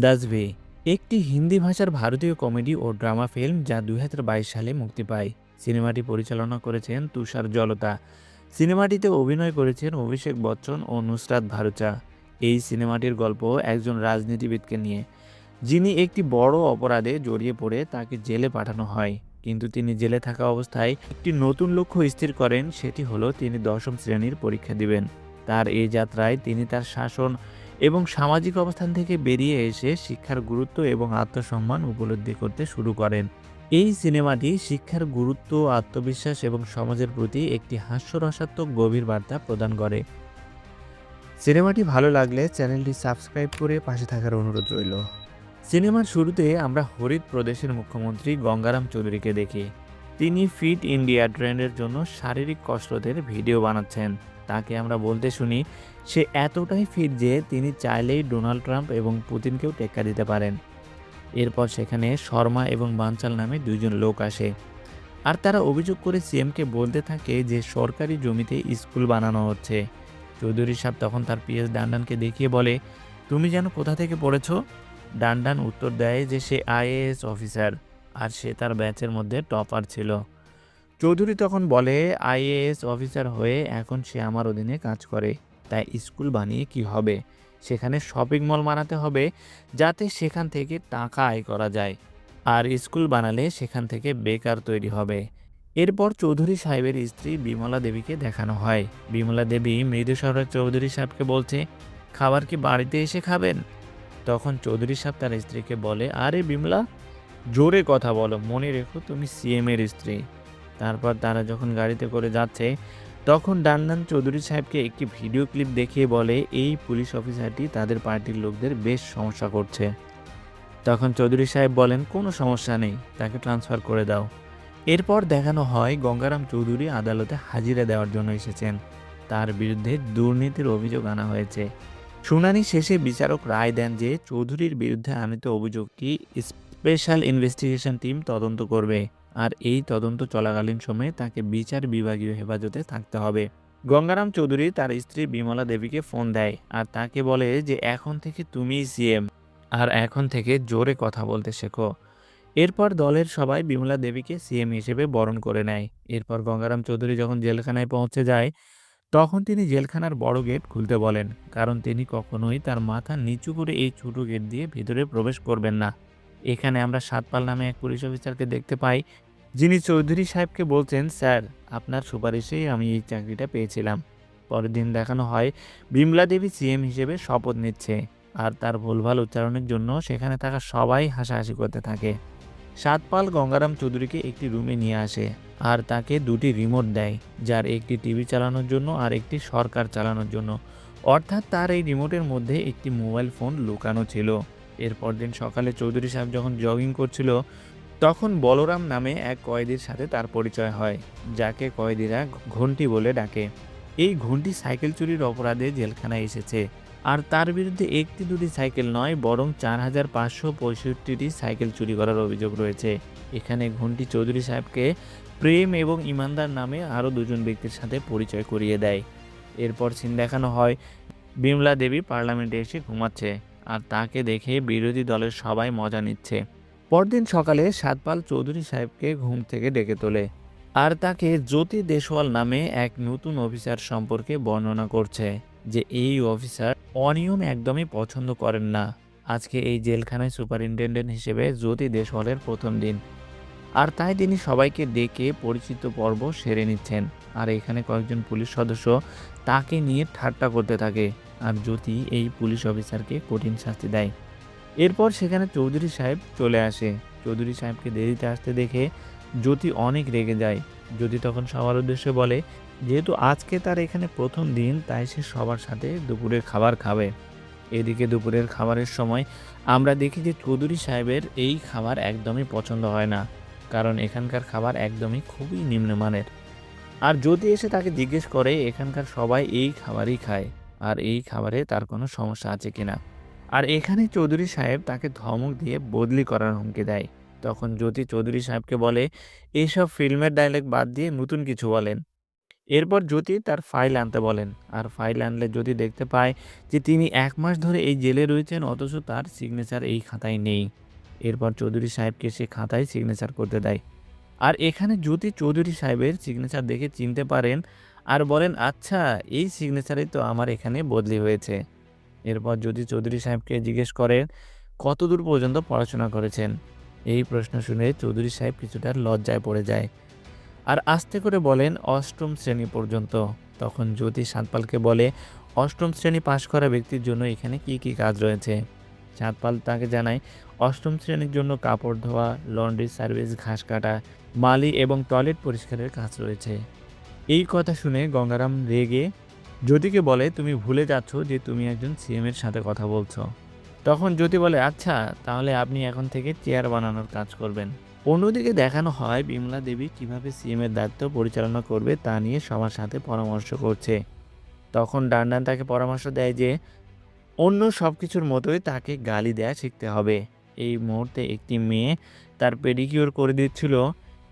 দাসভি একটি হিন্দি ভাষার ভারতীয় কমেডি ও ড্রামা ফিল্ম যা দু হাজার বাইশ সালে মুক্তি পায়। সিনেমাটি পরিচালনা করেছেন তুষার জলতা। সিনেমাটিতে অভিনয় করেছেন অভিষেক বচ্চন ও নুসরাত ভারুচা। এই সিনেমাটির গল্প একজন রাজনীতিবিদকে নিয়ে। যিনি একটি বড় অপরাধে জড়িয়ে পড়ে তাকে জেলে পাঠানো হয়। কিন্তু তিনি জেলে থাকা অবস্থায় একটি নতুন লক্ষ্য স্থির করেন, সেটি হলো তিনি দশম শ্রেণির পরীক্ষা দিবেন। তার এই যাত্রায় তিনি তার শাসন এবং সামাজিক অবস্থান থেকে বেরিয়ে এসে শিক্ষার গুরুত্ব এবং আত্মসম্মান উপলব্ধি করতে শুরু করেন। এই সিনেমাটি শিক্ষার গুরুত্ব আত্মবিশ্বাস এবং সমাজের প্রতি একটি হাস্যরসাত্মক গভীর বার্তা প্রদান করে। সিনেমাটি ভালো লাগলে চ্যানেলটি সাবস্ক্রাইব করে পাশে থাকার অনুরোধ রইল। সিনেমার শুরুতে আমরা হরিদ প্রদেশের মুখ্যমন্ত্রী গঙ্গারাম চৌধুরীকে দেখি। তিনি ফিট ইন্ডিয়া ট্রেন্ডের জন্য শারীরিক কসরতের ভিডিও বানাচ্ছেন। তাকে আমরা বলতে শুনি, সে এতটাই ফিট যে তিনি চাইলেই ডোনাল্ড ট্রাম্প এবং পুতিনকেও টেক্কা দিতে পারেন। এরপর সেখানে শর্মা এবং বানচাল নামে দুজন লোক আসে। আর তারা অভিযোগ করে সিএমকে বলতে থাকে যে সরকারি জমিতে স্কুল বানানো হচ্ছে। চৌধুরী সাহেব তখন তার পিএস ডান্ডানকে দেখিয়ে বলে, তুমি যেন কোথা থেকে পড়েছো? ডান্ডান উত্তর দেয় যে সে আইএএস অফিসার, আর সে তার ব্যাচের মধ্যে টপার ছিল। চৌধুরী তখন বলে, আইএএস অফিসার হয়ে এখন সে আমার অধীনে কাজ করে। তাই স্কুল বানিয়ে কি হবে? সেখানে শপিং মল বানাতে হবে যাতে সেখান থেকে টাকা আয় করা যায়। আর স্কুল বানালে সেখান থেকে বেকার তৈরি হবে। এরপর চৌধুরী সাহেবের স্ত্রী বিমলা দেবীকে দেখানো হয়। বিমলা দেবী মৃদু স্বরে চৌধুরী সাহেবকে বলছে, খাবার কি বাড়িতে এসে খাবেন? তখন চৌধুরী সাহেব তার স্ত্রীকে বলে, আরে বিমলা, জোরে কথা বলো। মনে রেখো তুমি সিএম এর স্ত্রী। তারপর তারা যখন গাড়িতে করে যাচ্ছে, তখন ডান্নান চৌধুরী সাহেবকে একটি ভিডিও ক্লিপ দেখিয়ে বলে, এই পুলিশ অফিসারটি তাদের পার্টির লোকদের বেশ সমস্যা করছে। তখন চৌধুরী সাহেব বলেন, কোনো সমস্যা নেই, তাকে ট্রান্সফার করে দাও। এরপর দেখানো হয়, গঙ্গারাম চৌধুরী আদালতে হাজিরা দেওয়ার জন্য এসেছেন। তার বিরুদ্ধে দুর্নীতির অভিযোগ আনা হয়েছে। শুনানি শেষে বিচারক রায় দেন যে, চৌধুরীর বিরুদ্ধে আনিত অভিযোগটি স্পেশাল ইনভেস্টিগেশন টিম তদন্ত করবে। আর এই তদন্ত চলাকালীন সময়ে তাকে বিচার বিভাগীয় হেফাজতে থাকতে হবে। গঙ্গারাম চৌধুরী তার স্ত্রী বিমলা দেবীকে ফোন দেয় আর তাকে বলে যে এখন থেকে তুমিই সিএম। আর এখন থেকে জোরে কথা বলতে শেখো। এরপর দলের সবাই বিমলা দেবীকে সিএম হিসেবে বরণ করে নেয়। এরপর গঙ্গারাম চৌধুরী যখন জেলখানায় পৌঁছে যায়, তখন তিনি জেলখানার বড় গেট খুলতে বলেন, কারণ তিনি কখনোই তার মাথা নিচু করে এই ছোট গেট দিয়ে ভিতরে প্রবেশ করবেন না। এখানে আমরা সাতপাল নামে এক পুলিশ অফিসারকে দেখতে পাই। যিনি চৌধুরী সাহেবকে বলছেন, স্যার, আপনার সুপারিশেই আমি এই চাকরিটা পেয়েছিলাম। পরের দিন দেখানো হয়, বিমলা দেবী সিএম হিসেবে শপথ নিচ্ছে আর তার ভুলভাল উচ্চারণের জন্য সেখানে থাকা সবাই হাসাহাসি করতে থাকে। সাতপাল গঙ্গারাম চৌধুরীকে একটি রুমে নিয়ে আসে আর তাকে দুটি রিমোট দেয়, যার একটি টিভি চালানোর জন্য আর একটি সরকার চালানোর জন্য। অর্থাৎ তার এই রিমোটের মধ্যে একটি মোবাইল ফোন লুকানো ছিল। এরপর দিন সকালে চৌধুরী সাহেব যখন জগিং করছিল, তখন বলরাম নামে এক কয়েদির সাথে তার পরিচয় হয়, যাকে কয়েদিরা ঘন্টি বলে ডাকে। এই ঘন্টি সাইকেল চুরির অপরাধে জেলখানায় এসেছে। আর তার বিরুদ্ধে একটি দুটি সাইকেল নয়, বরং চার হাজার পাঁচশো পঁয়ষট্টিটি সাইকেল চুরি করার অভিযোগ রয়েছে। এখানে ঘন্টি চৌধুরী সাহেবকে প্রেম এবং ইমানদার নামে আরও দুজন ব্যক্তির সাথে পরিচয় করিয়ে দেয়। এরপর সিন দেখানো হয়, বিমলা দেবী পার্লামেন্টে এসে ঘুমাচ্ছে। আর তাকে দেখে বিরোধী দলের সবাই মজা নিচ্ছে। পরদিন সকালে সাতপাল চৌধুরী সাহেবকে ঘুম থেকে ডেকে তোলে। আর তাকে জ্যোতি দেশওয়াল নামে এক নতুন অফিসার সম্পর্কে বর্ণনা করছে যে এই অফিসার অনিয়ম একদমই পছন্দ করেন না। আজকে এই জেলখানায় সুপারিনটেন্ডেন্ট হিসেবে জ্যোতি দেশওয়ালের প্রথম দিন। আর তাই তিনি সবাইকে ডেকে পরিচিত পর্ব সেরে নিচ্ছেন। আর এখানে কয়েকজন পুলিশ সদস্য তাকে নিয়ে ঠাট্টা করতে থাকে। আর জ্যোতি এই পুলিশ অফিসারকে কঠিন শাস্তি দেয়। এরপর সেখানে চৌধুরী সাহেব চলে আসে। চৌধুরী সাহেবকে দেরিতে আসতে দেখে জ্যোতি অনেক রেগে যায়। জ্যোতি তখন সবার উদ্দেশ্যে বলে, যেহেতু আজকে তার এখানে প্রথম দিন, তাই সে সবার সাথে দুপুরের খাবার খাবে। এদিকে দুপুরের খাবারের সময় আমরা দেখি যে চৌধুরী সাহেবের এই খাবার একদমই পছন্দ হয় না, কারণ এখানকার খাবার একদমই খুবই নিম্নমানের। আর যদি এসে তাকে জিজ্ঞেস করে, এখানকার সবাই এই খাবারই খায়? আর এই খাবারে তার কোনো সমস্যা আছে কিনা। আর এখানে চৌধুরী সাহেব তাকে ধমক দিয়ে বদলি করার হুমকি দেয়। তখন জ্যোতি চৌধুরী সাহেবকে বলে এইসব ফিল্মের ডায়লগ বাদ দিয়ে নতুন কিছু বলেন। এরপর জ্যোতি তার ফাইল আনতে বলেন। আর ফাইল আনলে জ্যোতি দেখতে পায় যে তিনি এক মাস ধরে এই জেলে রয়েছেন, অথচ তার সিগনেচার এই খাতায় নেই। এরপর চৌধুরী সাহেবকে সে খাতায় সিগনেচার করতে দেয়। আর এখানে জ্যোতি চৌধুরী সাহেবের সিগনেচার দেখে চিনতে পারেন আর বলেন আচ্ছা এই সিগনেচারই তো আমার এখানে বদলি হয়েছে। এরপর যদি চৌধুরী সাহেবকে জিজ্ঞেস করেন কতদূর পর্যন্ত পড়াশোনা করেছেন? এই প্রশ্ন শুনে চৌধুরী সাহেব কিছুটা লজ্জায় পড়ে যায়। আর আস্তে করে বলেন, অষ্টম শ্রেণি পর্যন্ত। তখন জ্যোতি সাতপালকে বলে, অষ্টম শ্রেণি পাশ করা ব্যক্তির জন্য এখানে কি কি কাজ রয়েছে? সাতপাল তাকে জানায়, অষ্টম শ্রেণির জন্য কাপড় ধোয়া, লন্ড্রি সার্ভিস, ঘাস কাটা, মালি এবং টয়লেট পরিষ্কারের কাজ রয়েছে। এই কথা শুনে গঙ্গারাম রেগে, জ্যোতিকে বলে, তুমি ভুলে যাচ্ছ যে তুমি একজন সিএমের সাথে কথা বলছো। তখন জ্যোতি বলে আচ্ছা তাহলে আপনি এখন থেকে চেয়ার বানানোর কাজ করবেন। অন্যদিকে দেখানো হয় বিমলা দেবী কীভাবে সিএমের দায়িত্ব পরিচালনা করবে তা নিয়ে সবার সাথে পরামর্শ করছে। তখন ডান্ডান তাকে পরামর্শ দেয় যে, অন্য সব কিছুর মতোই তাকে গালি দেয়া শিখতে হবে। এই মুহূর্তে একটি মেয়ে তার পেডিকিউর করে দিচ্ছিল।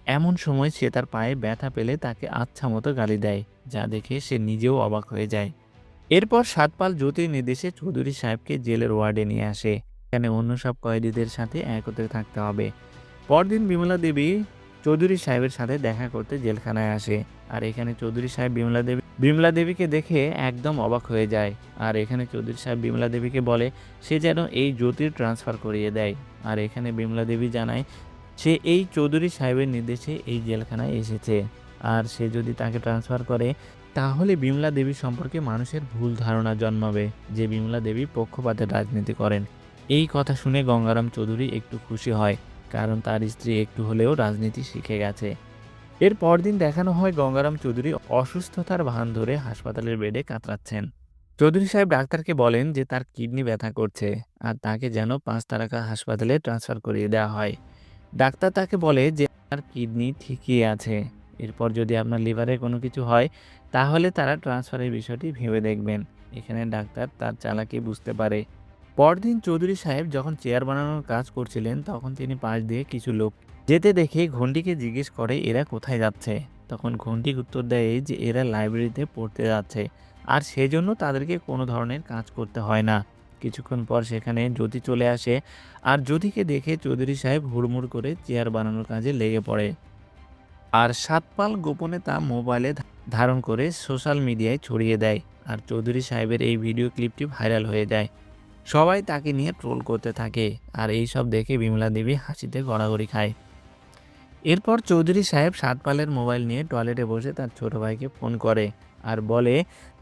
এমন সময় সে তার পায়ে ব্যথা পেলে তাকে আচ্ছা মতো গালি দেয়, যা দেখে সে নিজেও অবাক হয়ে যায়। এরপর সাতপাল জ্যোতির নির্দেশে চৌধুরী সাহেবকে জেলের ওয়ার্ডে নিয়ে আসে। এখানে অন্য সব কয়েদিদের সাথে একত্রে থাকতে হবে। পরদিন বিমলা দেবী চৌধুরী সাহেবের সাথে দেখা করতে জেলখানায় আসে। আর এখানে চৌধুরী সাহেব বিমলা দেবী, বিমলা দেবীকে দেখে একদম অবাক হয়ে যায়। আর এখানে চৌধুরী সাহেব বিমলা দেবীকে বলে, সে যেন এই জ্যোতির ট্রান্সফার করিয়ে দেয়। আর এখানে বিমলা দেবী জানায় সে এই চৌধুরী সাহেবের নির্দেশে এই জেলখানায় এসেছে। আর সে যদি তাকে ট্রান্সফার করে, তাহলে বিমলা দেবী সম্পর্কে মানুষের ভুল ধারণা জন্মাবে, যে বিমলা দেবী পক্ষপাতের রাজনীতি করেন। এই কথা শুনে গঙ্গারাম চৌধুরী একটু খুশি হয়, কারণ তার স্ত্রী একটু হলেও রাজনীতি শিখে গেছে। এর পরদিন দেখানো হয় গঙ্গারাম চৌধুরী অসুস্থতার ভান ধরে হাসপাতালের বেডে কাতরাচ্ছেন। চৌধুরী সাহেব ডাক্তারকে বলেন যে তার কিডনি ব্যথা করছে, আর তাকে যেন পাঁচ তারকা হাসপাতালে ট্রান্সফার করিয়ে দেওয়া হয়। ডাক্তার তাকে বলে যে তার কিডনি ঠিকই আছে। এরপর যদি আপনার লিভারে কোনো কিছু হয়, তাহলে তারা ট্রান্সফারের বিষয়টি ভেবে দেখবেন। এখানে ডাক্তার তার চালাকি বুঝতে পারে। পরদিন চৌধুরী সাহেব যখন চেয়ার বানানোর কাজ করছিলেন, তখন তিনি পাশ দিয়ে কিছু লোক যেতে দেখে ঘন্টিকে জিজ্ঞেস করে, এরা কোথায় যাচ্ছে? তখন ঘন্টি উত্তর দেয় যে, এরা লাইব্রেরিতে পড়তে যাচ্ছে। আর সেজন্য তাদেরকে কোনো ধরনের কাজ করতে হয় না। কিছুক্ষণ পর সেখানে জ্যোতি চলে আসে আর জ্যোতিকে দেখে চৌধুরী সাহেব হুড়মুড় করে চেয়ার বানানোর কাজে লেগে পড়ে। আর সাতপাল গোপনে তা মোবাইলে ধারণ করে সোশ্যাল মিডিয়ায় ছড়িয়ে দেয় আর চৌধুরী সাহেবের এই ভিডিও ক্লিপটি ভাইরাল হয়ে যায়। সবাই তাকে নিয়ে ট্রোল করতে থাকে আর এই সব দেখে বিমলা দেবী হাসিতে গড়াগড়ি খায়। এরপর চৌধুরী সাহেব সাতপালের মোবাইল নিয়ে টয়লেটে বসে তার ছোট ভাইকে ফোন করে আর বলে,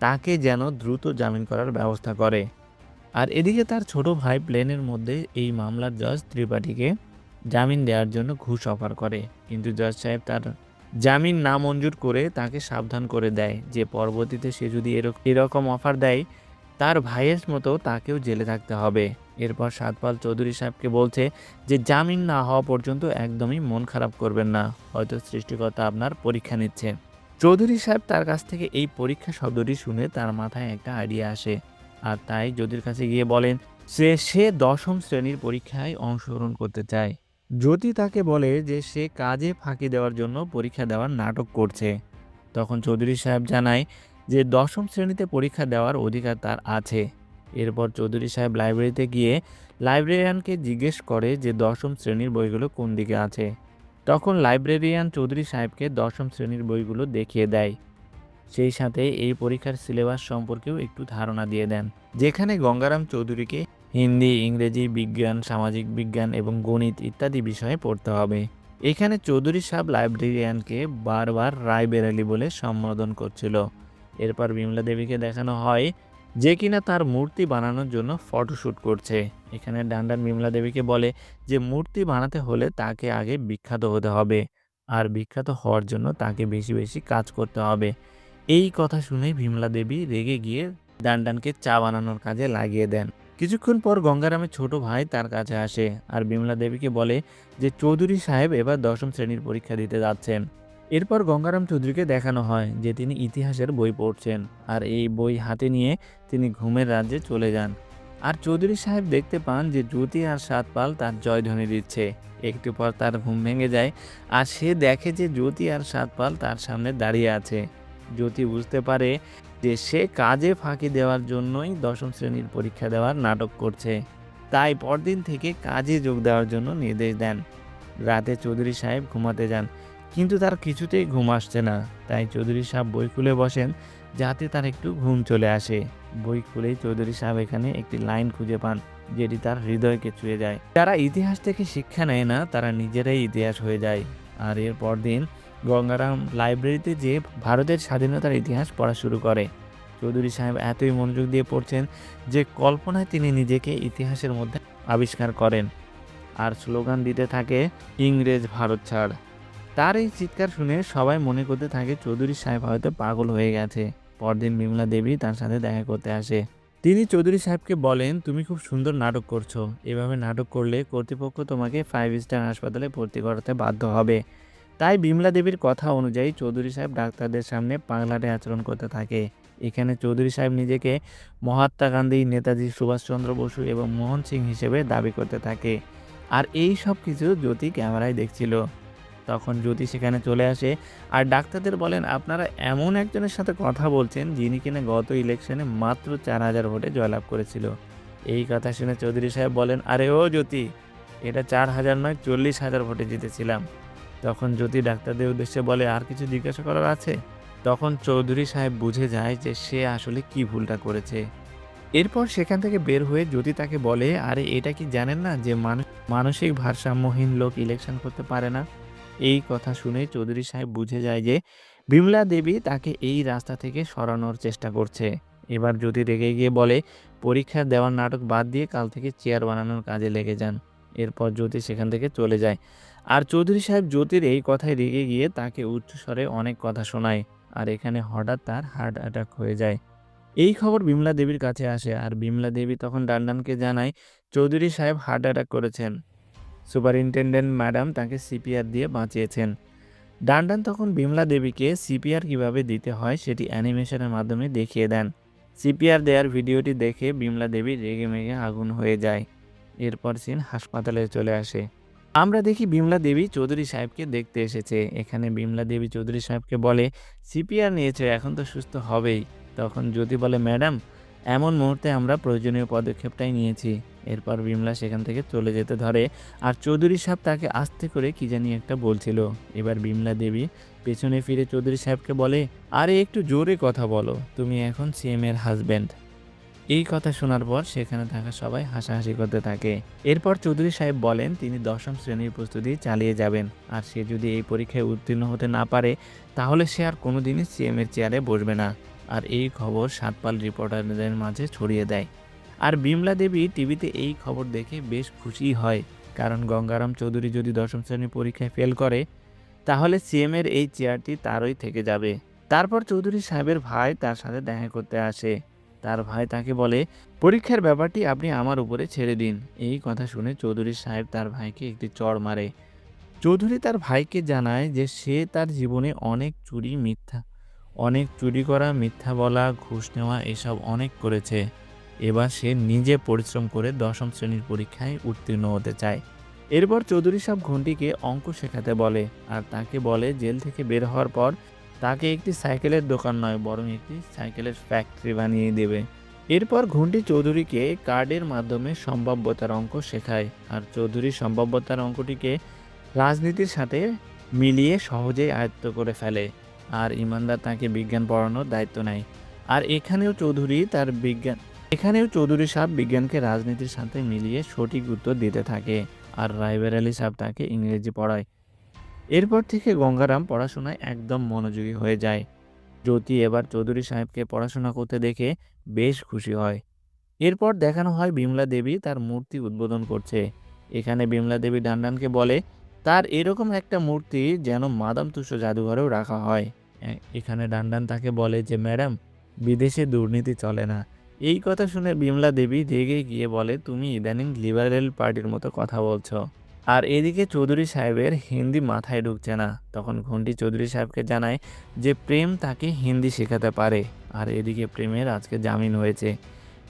তাকে যেন দ্রুত জামিন করার ব্যবস্থা করে। আর এদিকে তার ছোট ভাই প্লেনের মধ্যে এই মামলার জজ ত্রিপাঠীকে জামিন দেওয়ার জন্য ঘুষ অফার করে। কিন্তু জজ সাহেব তার জামিন না মঞ্জুর করে তাকে সাবধান করে দেয়। যে পরবর্তীতে সে যদি এরক- এরকম অফার দেয়, তার ভাইয়ের মতো তাকেও জেলে থাকতে হবে। এরপর সাতপাল চৌধুরী সাহেবকে বলছে যে, জামিন না হওয়া পর্যন্ত একদমই মন খারাপ করবেন না। হয়তো সৃষ্টিকর্তা আপনার পরীক্ষা নিচ্ছে। চৌধুরী সাহেব তার কাছ থেকে এই পরীক্ষা শব্দটি শুনে তার মাথায় একটা আইডিয়া আসে। আর তাই জ্যোতির কাছে গিয়ে বলেন, সে সে দশম শ্রেণির পরীক্ষায় অংশগ্রহণ করতে চায়। জ্যোতি তাকে বলে যে সে কাজে ফাঁকি দেওয়ার জন্য পরীক্ষা দেওয়ার নাটক করছে। তখন চৌধুরী সাহেব জানায় যে দশম শ্রেণীতে পরীক্ষা দেওয়ার অধিকার তার আছে। এরপর চৌধুরী সাহেব লাইব্রেরিতে গিয়ে লাইব্রেরিয়ানকে জিজ্ঞেস করে যে দশম শ্রেণির বইগুলো কোন দিকে আছে। তখন লাইব্রেরিয়ান চৌধুরী সাহেবকে দশম শ্রেণির বইগুলো দেখিয়ে দেয়। সেই সাথে এই পরীক্ষার সিলেবাস সম্পর্কেও একটু ধারণা দিয়ে দেন। যেখানে গঙ্গারাম চৌধুরীকে হিন্দি, ইংরেজি, বিজ্ঞান, সামাজিক বিজ্ঞান এবং গণিত ইত্যাদি বিষয়ে পড়তে হবে। এখানে চৌধুরী সাহেব লাইব্রেরিয়ানকে বারবার রায়বেরালি বলে সম্বোধন করছিল। এরপর বিমলা দেবীকে দেখানো হয় যে কিনা তার মূর্তি বানানোর জন্য ফটোশ্যুট করছে। এখানে ডান্ডান বিমলা দেবীকে বলে যে মূর্তি বানাতে হলে তাকে আগে বিখ্যাত হতে হবে, আর বিখ্যাত হওয়ার জন্য তাকে বেশি বেশি কাজ করতে হবে। এই কথা শুনে ভীমলা দেবী রেগে গিয়ে ডান্ডানকে চা বানানোর কাজে লাগিয়ে দেন। কিছুক্ষণ পর গঙ্গারামের ছোট ভাই তার কাছে আসে আর বিমলা দেবীকে বলে যে চৌধুরী সাহেব এবার দশম শ্রেণির পরীক্ষা দিতে যাচ্ছেন। এরপর গঙ্গারাম চৌধুরীকে দেখানো হয় যে তিনি ইতিহাসের বই পড়ছেন আর এই বই হাতে নিয়ে তিনি ঘুমের রাজ্যে চলে যান। আর চৌধুরী সাহেব দেখতে পান যে জ্যোতি আর সাতপাল তার জয়ধ্বনি দিচ্ছে। একটু পর তার ঘুম ভেঙে যায় আর সে দেখে যে জ্যোতি আর সাতপাল তার সামনে দাঁড়িয়ে আছে। জ্যোতি বুঝতে পারে যে সে কাজে ফাঁকি দেওয়ার জন্যই দশম শ্রেণির পরীক্ষা দেওয়ার নাটক করছে। তাই পরদিন থেকে কাজে যোগ দেওয়ার জন্য নির্দেশ দেন। রাতে চৌধুরী সাহেব ঘুমাতে যান, কিন্তু তার কিছুতেই ঘুম আসছে না। তাই চৌধুরী সাহেব বই খুলে বসেন, যাতে তার একটু ঘুম চলে আসে। বই খুলেই চৌধুরী সাহেব এখানে একটি লাইন খুঁজে পান, যেটি তার হৃদয়কে ছুঁয়ে যায়। যারা ইতিহাস থেকে শিক্ষা নেয় না, তারা নিজেরাই ইতিহাস হয়ে যায়। আর এর পরদিন গঙ্গারাম লাইব্রেরিতে যে ভারতের স্বাধীনতার ইতিহাস পড়া শুরু করে। চৌধুরী সাহেব এতই মনোযোগ দিয়ে পড়ছেন যে কল্পনায় তিনি নিজেকে ইতিহাসের মধ্যে আবিষ্কার করেন। আর স্লোগান দিতে থাকে, ইংরেজ ভারত ছাড়। তার এই চিৎকার শুনে সবাই মনে করতে থাকে চৌধুরী সাহেব হয়তো পাগল হয়ে গেছে। পরদিন বিমলা দেবী তার সাথে দেখা করতে আসে। তিনি চৌধুরী সাহেবকে বলেন, তুমি খুব সুন্দর নাটক করছ। এভাবে নাটক করলে কর্তৃপক্ষ তোমাকে ফাইভ স্টার হাসপাতালে ভর্তি করাতে বাধ্য হবে। তাই বিমলা দেবীর কথা অনুযায়ী চৌধুরী সাহেব ডাক্তারদের সামনে পাগলাটে আচরণ করতে থাকে। এখানে চৌধুরী সাহেব নিজেকে মহাত্মা গান্ধী, নেতাজি সুভাষচন্দ্র বসু এবং মোহন সিং হিসেবে দাবি করতে থাকে। আর এই সব কিছু জ্যোতি ক্যামেরায় দেখছিল। তখন জ্যোতি সেখানে চলে আসে আর ডাক্তারদের বলেন, আপনারা এমন একজনের সাথে কথা বলছেন যিনি কিনা গত ইলেকশনে মাত্র চার হাজার ভোটে জয়লাভ করেছিল। এই কথা শুনে চৌধুরী সাহেব বলেন, আরে ও জ্যোতি, এটা চার হাজার নয়, চল্লিশ হাজার ভোটে জিতেছিলাম। তখন যদি ডাক্তারদের উদ্দেশ্যে বলে, আর কিছু জিজ্ঞাসা করার আছে? তখন চৌধুরী সাহেব বুঝে যায় যে সে আসলে কি ভুলটা করেছে। এরপর সেখান থেকে বের হয়ে জ্যোতি তাকে বলে, আরে, এটা কি জানেন না যে মানুষ মানসিক ভারসাম্যহীন লোক ইলেকশন করতে পারে না? এই কথা শুনে চৌধুরী সাহেব বুঝে যায় যে বিমলা দেবী তাকে এই রাস্তা থেকে সরানোর চেষ্টা করছে। এবার জ্যোতি রেগে গিয়ে বলে, পরীক্ষা দেওয়ার নাটক বাদ দিয়ে কাল থেকে চেয়ার বানানোর কাজে লেগে যান। এরপর জ্যোতি সেখান থেকে চলে যায়। আর চৌধুরী সাহেব জ্যোতির এই কথায় রেগে গিয়ে তাকে উচ্চস্বরে অনেক কথা শোনায়, আর এখানে হঠাৎ তার হার্ট অ্যাটাক হয়ে যায়। এই খবর বিমলা দেবীর কাছে আসে, আর বিমলা দেবী তখন ডান্ডানকে জানায়, চৌধুরী সাহেব হার্ট অ্যাটাক করেছেন। সুপারিনটেন্ডেন্ট ম্যাডাম তাকে সিপিআর দিয়ে বাঁচিয়েছেন। ডান্ডান তখন বিমলা দেবীকে সিপিআর কীভাবে দিতে হয় সেটি অ্যানিমেশনের মাধ্যমে দেখিয়ে দেন। সিপিআর দেওয়ার ভিডিওটি দেখে বিমলা দেবী রেগে মেগে আগুন হয়ে যায়। এরপর সিন হাসপাতালে চলে আসে। আমরা দেখি বিমলা দেবী চৌধুরী সাহেবকে দেখতে এসেছে। এখানে বিমলা দেবী চৌধুরী সাহেবকে বলে, সিপিআর নিয়েছে, এখন তো সুস্থ হবেই। তখন জ্যোতি বলে, ম্যাডাম, এমন মুহূর্তে আমরা প্রয়োজনীয় পদক্ষেপটাই নিয়েছি। এরপর বিমলা সেখান থেকে চলে যেতে ধরে। আর চৌধুরী সাহেব তাকে আস্তে করে কি জানি একটা বলছিল। এবার বিমলা দেবী পেছনে ফিরে চৌধুরী সাহেবকে বলে, আরে, একটু জোরে কথা বলো। তুমি এখন সিএম এর হাজব্যান্ড এই কথা শোনার পর সেখানে থাকা সবাই হাসাহাসি করতে থাকে। এরপর চৌধুরী সাহেব বলেন, তিনি দশম শ্রেণির প্রস্তুতি চালিয়ে যাবেন। আর সে যদি এই পরীক্ষায় উত্তীর্ণ হতে না পারে, তাহলে সে আর কোনোদিনই সিএম এর চেয়ারে বসবে না। আর এই খবর সাতপাল রিপোর্টারদের মাঝে ছড়িয়ে দেয়। আর বিমলা দেবী টিভিতে এই খবর দেখে বেশ খুশি হয়। কারণ গঙ্গারাম চৌধুরী যদি দশম শ্রেণির পরীক্ষায় ফেল করে, তাহলে সিএম এর এই চেয়ারটি তারই থেকে যাবে। তারপর চৌধুরী সাহেবের ভাই তার সাথে দেখা করতে আসে। তার ভাই তাকে বলে, পরীক্ষার ব্যাপারটি আপনি আমার উপরে ছেড়ে দিন। এই কথা শুনে চৌধুরী সাহেব তার ভাইকে একটি চড় মারে। চৌধুরী তার ভাইকে জানায় যে সে তার জীবনে অনেক চুরি মিথ্যা, অনেক চুরি করা, মিথ্যা বলা, ঘুষ নেওয়া এসব অনেক করেছে। এবার সে নিজে পরিশ্রম করে দশম শ্রেণির পরীক্ষায় উত্তীর্ণ হতে চায়। এরপর চৌধুরী সাহেব ঘন্টিকে অঙ্ক শেখাতে বলে আর তাকে বলে, জেল থেকে বের হওয়ার পর তাকে একটি সাইকেলের দোকান নয়, বরং একটি সাইকেলের ফ্যাক্টরি বানিয়ে দেবে। এরপর ঘন্টি চৌধুরীকে কার্ডের মাধ্যমে সম্ভাব্যতার অঙ্ক শেখায়, আর চৌধুরী সম্ভাব্যতার অঙ্কটিকে রাজনীতির সাথে মিলিয়ে সহজেই আয়ত্ত করে ফেলে, আর ইমানদার তাকে বিজ্ঞান পড়ানোর দায়িত্ব নেয়। আর এখানেও চৌধুরী তার বিজ্ঞান, এখানেও চৌধুরী সাহেব বিজ্ঞানকে রাজনীতির সাথে মিলিয়ে সঠিক উত্তর দিতে থাকে, আর রাইবার আলী সাহেব তাকে ইংরেজি পড়ায়। এরপর থেকে গঙ্গারাম পড়াশোনায় একদম মনোযোগী হয়ে যায়। জ্যোতি এবার চৌধুরী সাহেবকে পড়াশোনা করতে দেখে বেশ খুশি হয়। এরপর দেখানো হয় বিমলা দেবী তার মূর্তি উদ্বোধন করছে। এখানে বিমলা দেবী ডান্ডানকে বলে, তার এরকম একটা মূর্তি যেন মাদাম তুষো জাদুঘরেও রাখা হয়। এখানে ডান্ডান তাকে বলে যে, ম্যাডাম, বিদেশে দুর্নীতি চলে না। এই কথা শুনে বিমলা দেবী রেগে গিয়ে বলে, তুমি ইদানিং লিবারেল পার্টির মতো কথা বলছো। আর এদিকে চৌধুরী সাহেবের হিন্দি মাথায় ঢুকছে না। তখন ঘন্টি চৌধুরী সাহেবকে জানায় যে প্রেম তাকে হিন্দি শেখাতে পারে। আর এদিকে প্রেমের আজকে জামিন হয়েছে।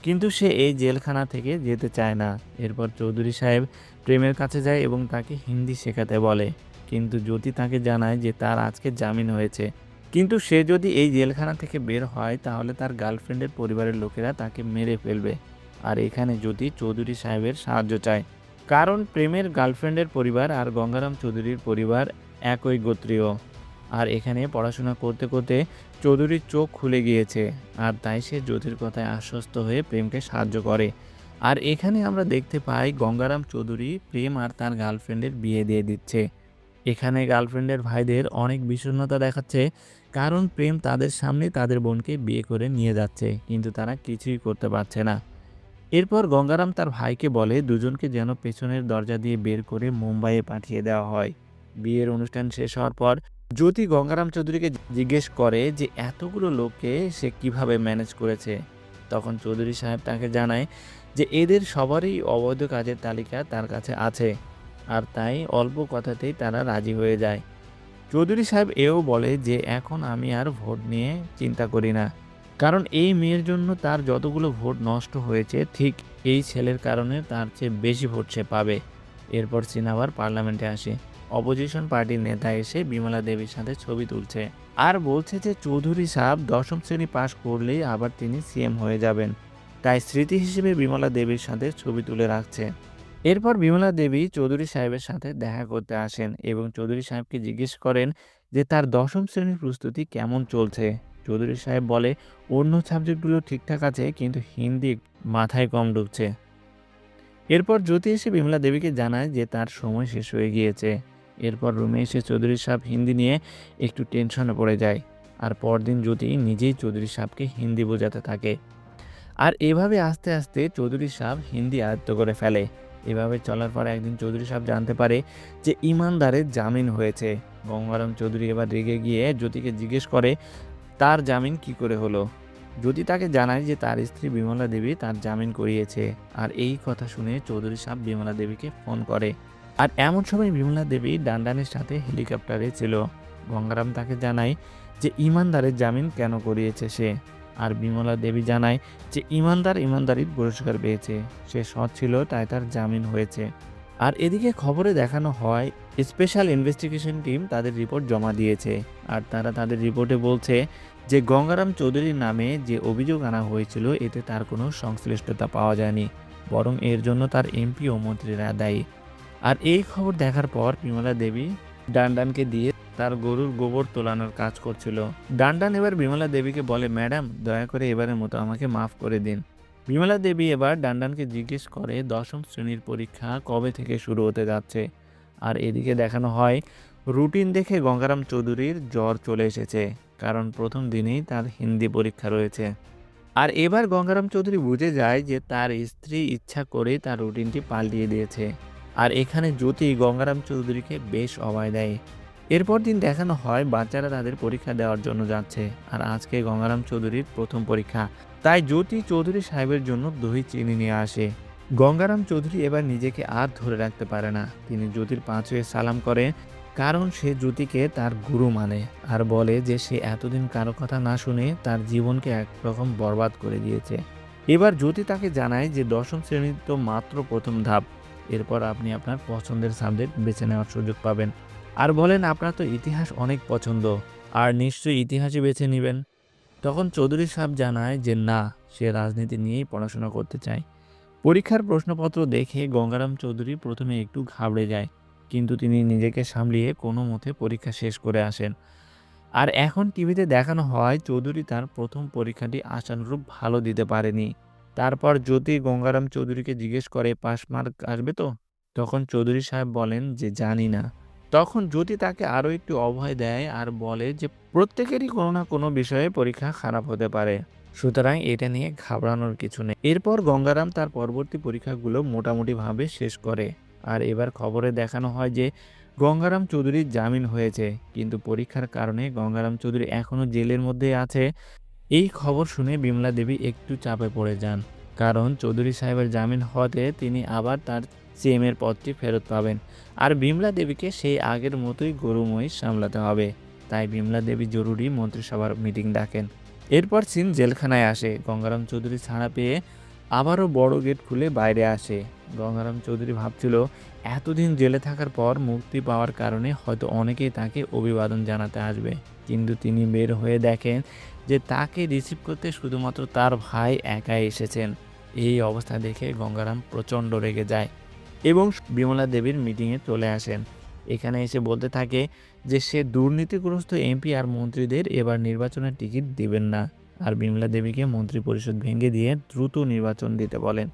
কিন্তু সে এই জেলখানা থেকে যেতে চায় না। এরপর চৌধুরী সাহেব প্রেমের কাছে যায় এবং তাকে হিন্দি শেখাতে বলে। কিন্তু জ্যোতি তাকে জানায় যে তার আজকে জামিন হয়েছে। কিন্তু সে যদি এই জেলখানা থেকে বের হয়, তাহলে তার গার্লফ্রেন্ডের পরিবারের লোকেরা তাকে মেরে ফেলবে। আর এখানে জ্যোতি চৌধুরী সাহেবের সাহায্য চায়। কারণ প্রেমের গার্লফ্রেন্ডের পরিবার আর গঙ্গারাম চৌধুরীর পরিবার একই গোত্রীয়। আর এখানে পড়াশোনা করতে করতে চৌধুরীর চোখ খুলে গিয়েছে, আর তাই সে জ্যোতির কথায় আশ্বস্ত হয়ে প্রেমকে সাহায্য করে। আর এখানে আমরা দেখতে পাই গঙ্গারাম চৌধুরী প্রেম আর তার গার্লফ্রেন্ডের বিয়ে দিয়ে দিচ্ছে। এখানে গার্লফ্রেন্ডের ভাইদের অনেক বিষণ্ণতা দেখাচ্ছে, কারণ প্রেম তাদের সামনে তাদের বোনকে বিয়ে করে নিয়ে যাচ্ছে, কিন্তু তারা কিছুই করতে পারছে না। এরপর গঙ্গারাম তার ভাইকে বলে, দুজনকে যেন পেছনের দরজা দিয়ে বের করে মুম্বাইয়ে পাঠিয়ে দেওয়া হয়। বিয়ের অনুষ্ঠান শেষ হওয়ার পর জ্যোতি গঙ্গারাম চৌধুরীকে জিজ্ঞেস করে যে, এতগুলো লোককে সে কীভাবে ম্যানেজ করেছে? তখন চৌধুরী সাহেব তাকে জানায় যে, এদের সবারই অবৈধ কাজের তালিকা তার কাছে আছে আর তাই অল্প কথাতেই তারা রাজি হয়ে যায়। চৌধুরী সাহেব এও বলে যে, এখন আমি আর ভোট নিয়ে চিন্তা করি না। কারণ এই মেয়ের জন্য তার যতগুলো ভোট নষ্ট হয়েছে, ঠিক এই ছেলের কারণে তার চেয়ে বেশি ভোট সে পাবে। এরপর সিন আবার পার্লামেন্টে আসে। অপোজিশন পার্টির নেতা এসে বিমলা দেবীর সাথে ছবি তুলছে আর বলছে যে চৌধুরী সাহেব দশম শ্রেণি পাশ করলেই আবার তিনি সিএম হয়ে যাবেন। তাই স্মৃতি হিসেবে বিমলা দেবীর সাথে ছবি তুলে রাখছে। এরপর বিমলা দেবী চৌধুরী সাহেবের সাথে দেখা করতে আসেন এবং চৌধুরী সাহেবকে জিজ্ঞেস করেন যে তার দশম শ্রেণির প্রস্তুতি কেমন চলছে? চৌধুরী সাহেব বলে, অন্য সাবজেক্টগুলো ঠিকঠাক আছে, কিন্তু হিন্দি মাথায় কম ঢুকছে। এরপর জ্যোতি এসে বিমলা দেবীকে জানায় যে তার সময় শেষ হয়ে গিয়েছে। এরপর রুমে এসে চৌধুরী সাহেব হিন্দি নিয়ে একটু টেনশনে পড়ে যায়। আর পরদিন জ্যোতি নিজেই চৌধুরী সাহেবকে হিন্দি বোঝাতে থাকে। আর এভাবে আস্তে আস্তে চৌধুরী সাহেব হিন্দি আয়ত্ত করে ফেলে। এভাবে চলার পর একদিন চৌধুরী সাহেব জানতে পারে যে ইমানদারের জামিন হয়েছে। গঙ্গারাম চৌধুরী এবার রেগে গিয়ে জ্যোতিকে জিজ্ঞেস করে তার জামিন কি করে হলো? যদি তাকে জানায় যে তার স্ত্রী বিমলা দেবী তার জামিন করিয়েছে, আর এই কথা শুনে চৌধুরী সাহেব বিমলা দেবীকে ফোন করে। আর এমন সময় বিমলা দেবী ডান্ডানের সাথে হেলিকপ্টারে ছিল। গঙ্গারাম তাকে জানায় যে ইমানদারের জামিন কেন করিয়েছে সে? আর বিমলা দেবী জানায় যে ইমানদার ইমানদারির পুরস্কার পেয়েছে। সে সৎ ছিল, তাই তার জামিন হয়েছে। আর এদিকে খবরে দেখানো হয় স্পেশাল ইনভেস্টিগেশন টিম তাদের রিপোর্ট জমা দিয়েছে। আর তারা তাদের রিপোর্টে বলছে যে গঙ্গারাম চৌধুরীর নামে যে অভিযোগ আনা হয়েছিল, এতে তার কোনো সংশ্লিষ্টতা পাওয়া যায়নি, বরং এর জন্য তার এমপি ও মন্ত্রীরা দায়ী। আর এই খবর দেখার পর বিমলা দেবী ডান্ডানকে দিয়ে তার গরুর গোবর তোলানোর কাজ করছিল। ডান্ডান এবার বিমলা দেবীকে বলে, ম্যাডাম, দয়া করে এবারের মতো আমাকে মাফ করে দিন। বিমলা দেবী এবার ডান্ডানকে জিজ্ঞেস করে দশম শ্রেণির পরীক্ষা কবে থেকে শুরু হতে যাচ্ছে? আর এদিকে দেখানো হয়, রুটিন দেখে গঙ্গারাম চৌধুরীর জ্বর চলে এসেছে, কারণ প্রথম দিনেই তার হিন্দি পরীক্ষা রয়েছে। আর এবার গঙ্গারাম চৌধুরী বুঝে যায় যে তার স্ত্রী ইচ্ছা করে তার রুটিনটি পাল্টিয়ে দিয়েছে। আর এখানে জ্যোতি গঙ্গারাম চৌধুরীকে বেশ অভয় দেয়। এরপর দিন দেখানো হয়, বাচ্চারা তাদের পরীক্ষা দেওয়ার জন্য যাচ্ছে, আর আজকে গঙ্গারাম চৌধুরীর প্রথম পরীক্ষা। তাই জ্যোতি চৌধুরী সাহেবের জন্য দহি চিনি নিয়ে আসে। গঙ্গারাম চৌধুরী এবার নিজেকে আর ধরে রাখতে পারে না। তিনি জ্যোতির পা ছুঁয়ে সালাম করে, কারণ সে জ্যোতিকে তার গুরু মানে আর বলে যে সে এতদিন কারও কথা না শুনে তার জীবনকে একরকম বরবাদ করে দিয়েছে। এবার জ্যোতি তাকে জানায় যে দশম শ্রেণির তো মাত্র প্রথম ধাপ। এরপর আপনি আপনার পছন্দের সাবজেক্ট বেছে নেওয়ার সুযোগ পাবেন। আর বলেন, আপনার তো ইতিহাস অনেক পছন্দ, আর নিশ্চয়ই ইতিহাসই বেছে নেবেন। তখন চৌধুরী সাহেব জানায় যে না, সে রাজনীতি নিয়েই পড়াশোনা করতে চায়। পরীক্ষার প্রশ্নপত্র দেখে গঙ্গারাম চৌধুরী প্রথমে একটু ঘাবড়ে যায়, কিন্তু তিনি নিজেকে সামলিয়ে কোনো মতে পরীক্ষা শেষ করে আসেন। আর এখন টিভিতে দেখানো হয়, চৌধুরী তার প্রথম পরীক্ষাটি আশানুরূপ ভালো দিতে পারেনি। তারপর জ্যোতি গঙ্গারাম চৌধুরীকে জিজ্ঞেস করে পাস মার্ক আসবে তো? তখন চৌধুরী সাহেব বলেন যে, জানি না। তখন জ্যোতি তাকে আরও একটু অভয় দেয় আর বলে যে, প্রত্যেকেরই কোনো না কোনো বিষয়ে পরীক্ষা খারাপ হতে পারে। সুতরাং এটা নিয়ে ঘাবড়ানোর কিছু নেই। এরপর গঙ্গারাম তার পরবর্তী পরীক্ষাগুলো মোটামুটিভাবে শেষ করে। আর এবার খবরে দেখানো হয় যে, গঙ্গারাম চৌধুরীর জামিন হয়েছে। কিন্তু পরীক্ষার কারণে গঙ্গারাম চৌধুরী এখনও জেলের মধ্যে আছে। এই খবর শুনে বিমলা দেবী একটু চাপে পড়ে যান। কারণ চৌধুরী সাহেবের জামিন হওয়াতে তিনি আবার তার সিএমের পদটি ফেরত পাবেন। আর বিমলা দেবীকে সেই আগের মতোই গরুময়ী সামলাতে হবে। তাই বিমলা দেবী জরুরি মন্ত্রিসভার মিটিং ডাকেন। এরপর সিন জেলখানায় আসে। গঙ্গারাম চৌধুরী ছাড়া পেয়ে আবারও বড় গেট খুলে বাইরে আসে। গঙ্গারাম চৌধুরী ভাবছিল, এতদিন জেলে থাকার পর মুক্তি পাওয়ার কারণে হয়তো অনেকেই তাকে অভিবাদন জানাতে আসবে। কিন্তু তিনি বের হয়ে দেখেন যে তাকে রিসিভ করতে শুধুমাত্র তার ভাই একাই এসেছেন। এই অবস্থা দেখে গঙ্গারাম প্রচণ্ড রেগে যায় এবং বিমলা দেবীর মিটিংয়ে চলে আসেন। এখানে এসে বলতে থাকে যে সে দুর্নীতিগ্রস্ত এমপি আর মন্ত্রীদের এবার নির্বাচনের টিকিট দিবেন না। আর বিমলা দেবীকে মন্ত্রী পরিষদ ভেঙে দিয়ে দ্রুত নির্বাচন দিতে বলেন।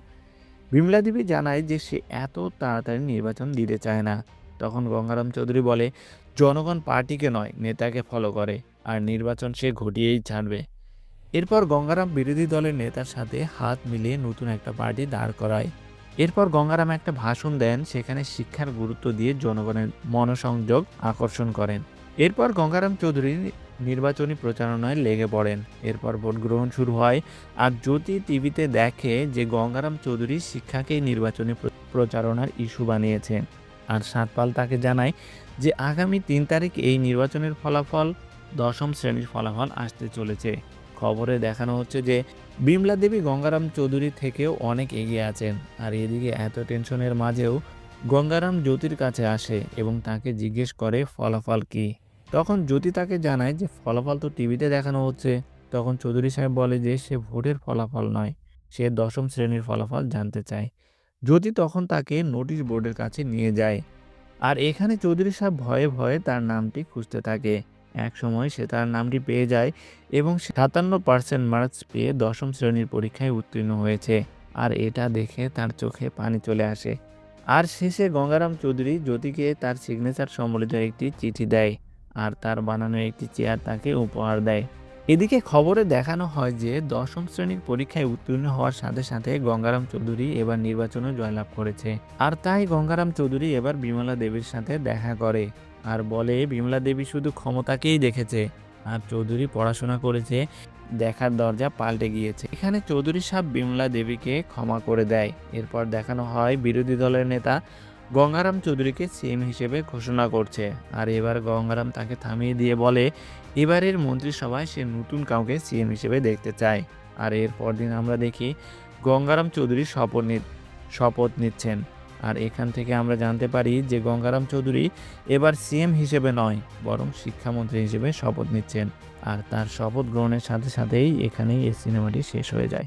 বিমলা দেবী জানায় যে সে এত তাড়াতাড়ি নির্বাচন দিতে চায় না। তখন গঙ্গারাম চৌধুরী বলে, জনগণ পার্টিকে নয়, নেতাকে ফলো করে। আর নির্বাচন সে ঘটিয়েই ছাড়বে। এরপর গঙ্গারাম বিরোধী দলের নেতার সাথে হাত মিলিয়ে নতুন একটা পার্টি দাঁড় করায়। এরপর গঙ্গারাম একটা ভাষণ দেন, সেখানে শিক্ষার গুরুত্ব দিয়ে জনগণের মনোসংযোগ আকর্ষণ করেন। এরপর গঙ্গারাম চৌধুরী নির্বাচনী প্রচারণায় লেগে পড়েন। এরপর ভোট গ্রহণ শুরু হয়। আর জ্যোতি টিভিতে দেখে যে গঙ্গারাম চৌধুরী শিক্ষাকেই নির্বাচনী প্রচারণার ইস্যু বানিয়েছেন আর সাতপাল তাকে জানায় যে আগামী তিন তারিখ এই নির্বাচনের ফলাফল দশম শ্রেণির ফলাফল আসতে চলেছে। খবরে দেখানো হচ্ছে যে বিমলা দেবী গঙ্গারাম চৌধুরী থেকেও অনেক এগিয়ে আছেন, আর এদিকে এত টেনশনের মাঝেও গঙ্গারাম জ্যোতির কাছে আসে এবং তাকে জিজ্ঞেস করে ফলাফল কি। তখন জ্যোতি তাকে জানায় যে ফলাফল তো টিভিতে দেখানো হচ্ছে। তখন চৌধুরী সাহেব বলে যে সে ভোটের ফলাফল নয়, সে দশম শ্রেণির ফলাফল জানতে চায়। জ্যোতি তখন তাকে নোটিশ বোর্ডের কাছে নিয়ে যায়, আর এখানে চৌধুরী সাহেব ভয়ে ভয়ে তার নামটি খুঁজতে থাকে। এক সময় সে তার নামটি পেয়ে যায় এবং সাতান্ন পার্সেন্ট মার্কস পেয়ে দশম শ্রেণির পরীক্ষায় উত্তীর্ণ হয়েছে। আর এটা দেখে তার চোখে পানি চলে আসে। আর শেষে গঙ্গারাম চৌধুরী জ্যোতিকে তার সিগনেচার সম্বলিত একটি চিঠি দেয় আর তার বানানো একটি চেয়ার তাকে উপহার দেয়। এদিকে খবরে দেখানো হয় যে দশম শ্রেণির পরীক্ষায় উত্তীর্ণ হওয়ার সাথে সাথে গঙ্গারাম চৌধুরী এবার নির্বাচনে জয়লাভ করেছে। আর তাই গঙ্গারাম চৌধুরী এবার বিমলা দেবীর সাথে দেখা করে। আর বলে, বিমলা দেবী শুধু ক্ষমতাকেই দেখেছে আর চৌধুরী পড়াশোনা করেছে, দেখার দরজা পাল্টে গিয়েছে। এখানে চৌধুরী সাহেব বিমলা দেবীকে ক্ষমা করে দেয়। এরপর দেখানো হয় বিরোধী দলের নেতা গঙ্গারাম চৌধুরীকে সিএম হিসেবে ঘোষণা করছে। আর এবার গঙ্গারাম তাকে থামিয়ে দিয়ে বলে, এবারের মন্ত্রিসভায় সে নতুন কাউকে সিএম হিসেবে দেখতে চায়। আর এর পরদিন আমরা দেখি গঙ্গারাম চৌধুরী শপথ শপথ নিচ্ছেন। আর এখান থেকে আমরা জানতে পারি যে গঙ্গারাম চৌধুরী এবার সিএম হিসেবে নয়, বরং শিক্ষামন্ত্রী হিসেবে শপথ নিচ্ছেন। আর তার শপথ গ্রহণের সাথে সাথেই এখানেই এই সিনেমাটি শেষ হয়ে যায়।